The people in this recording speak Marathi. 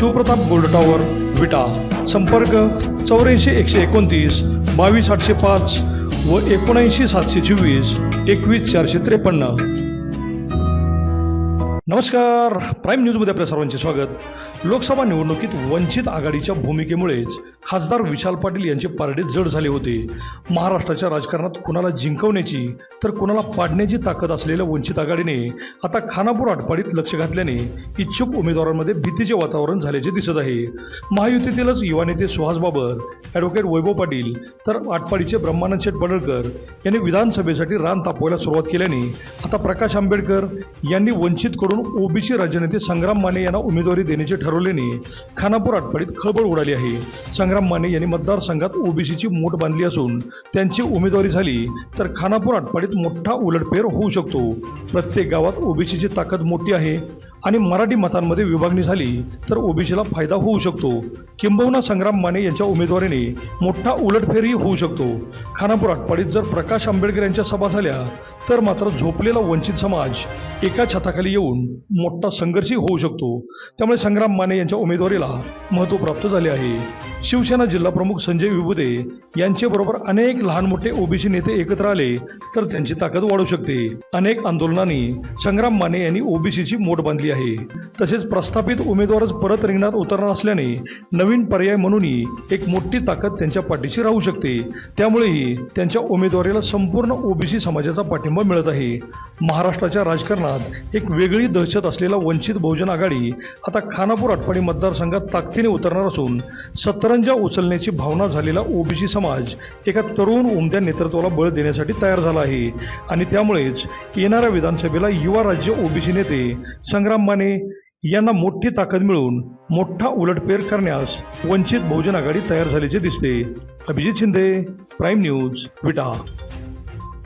Shivpratap gold tower Vita. संपर्क चौऱ्याऐंशी एकशे एकोणतीस बावीस आठशे पाच व एकोणऐंशी सातशे चोवीस एकवीस चारशे त्रेपन्न. नमस्कार. प्राईम न्यूजमध्ये आपल्या सर्वांचे स्वागत. लोकसभा निवडणुकीत वंचित आघाडीच्या भूमिकेमुळेच खासदार विशाल पाटील यांचे पारडे जड झाले होते. महाराष्ट्राच्या राजकारणात कुणाला जिंकवण्याची तर कुणाला पाडण्याची ताकद असलेल्या वंचित आघाडीने आता खानापूर आटपाडीत लक्ष घातल्याने इच्छुक उमेदवारांमध्ये भीतीचे वातावरण झाल्याचे दिसत आहे. महायुतीतीलच युवा नेते सुहास बाबर ॲडव्होकेट वैभव पाटील तर आटपाडीचे ब्रह्मानंद शेठ पडळकर यांनी विधानसभेसाठी रान तापवायला सुरुवात केल्याने आता प्रकाश आंबेडकर यांनी वंचित करून वंचितकडून ओबीसी राजनेते संग्राम माने यांना उमेदवारी देण्याचे ठरवल्याने खानापूर आटपाडीत खळबळ उडाली आहे. संग्राम माने यांनी मतदारसंघात ओबीसीची मोठ बांधली असून त्यांची उमेदवारी झाली तर खानापूर आटपाडीत मोठा उलटफेर होऊ शकतो. प्रत्येक गावात ओबीसीची ताकद मोठी आहे. आणि मराठी मतांमध्ये विभागणी झाली तर ओबीसीला फायदा होऊ शकतो. किंबहुना संग्राम माने यांच्या उमेदवारीने मोठा उलटफेरही होऊ शकतो. खानापूर आटपाडीत जर प्रकाश आंबेडकर यांच्या सभा झाल्या तर मात्र झोपलेला वंचित समाज एका छताखाली येऊन मोठा संघर्षही होऊ शकतो. त्यामुळे संग्राम माने यांच्या उमेदवारीला महत्त्व प्राप्त झाले आहे. शिवसेना जिल्हा प्रमुख संजय विभुते यांच्याबरोबर अनेक लहान मोठे ओबीसी नेते एकत्र आले तर त्यांची ताकद वाढू शकते. अनेक आंदोलनांनी संग्राम माने यांनी ओबीसीची मोठ बांधली आहे. तसेच प्रस्थापित उमेदवारच परत रिंगणात उतरणार असल्याने नवीन पर्याय म्हणूनही एक मोठी ताकद त्यांच्या पाठीशी राहू शकते. त्यामुळेही त्यांच्या उमेदवारीला संपूर्ण ओबीसी समाजाचा पाठिंबा मिळत आहे. महाराष्ट्राच्या राजकारणात एक वेगळी दहशत असलेला वंचित बहुजन आघाडी आता खानापूर आटपाडी मतदारसंघात ताकदीने उतरणार असून सतरंजा उचलण्याची भावना झालेला ओबीसी समाज एका तरुण उमद्या नेतृत्वाला बळ देण्यासाठी तयार झाला आहे. आणि त्यामुळेच येणाऱ्या विधानसभेला युवा राज्य ओबीसी नेते संग्राम माने यांना मोठी ताकद मिळून मोठा उलटफेर करण्यास वंचित बहुजन आघाडी तयार झाल्याचे दिसते. Abhijit Shinde prime news Vita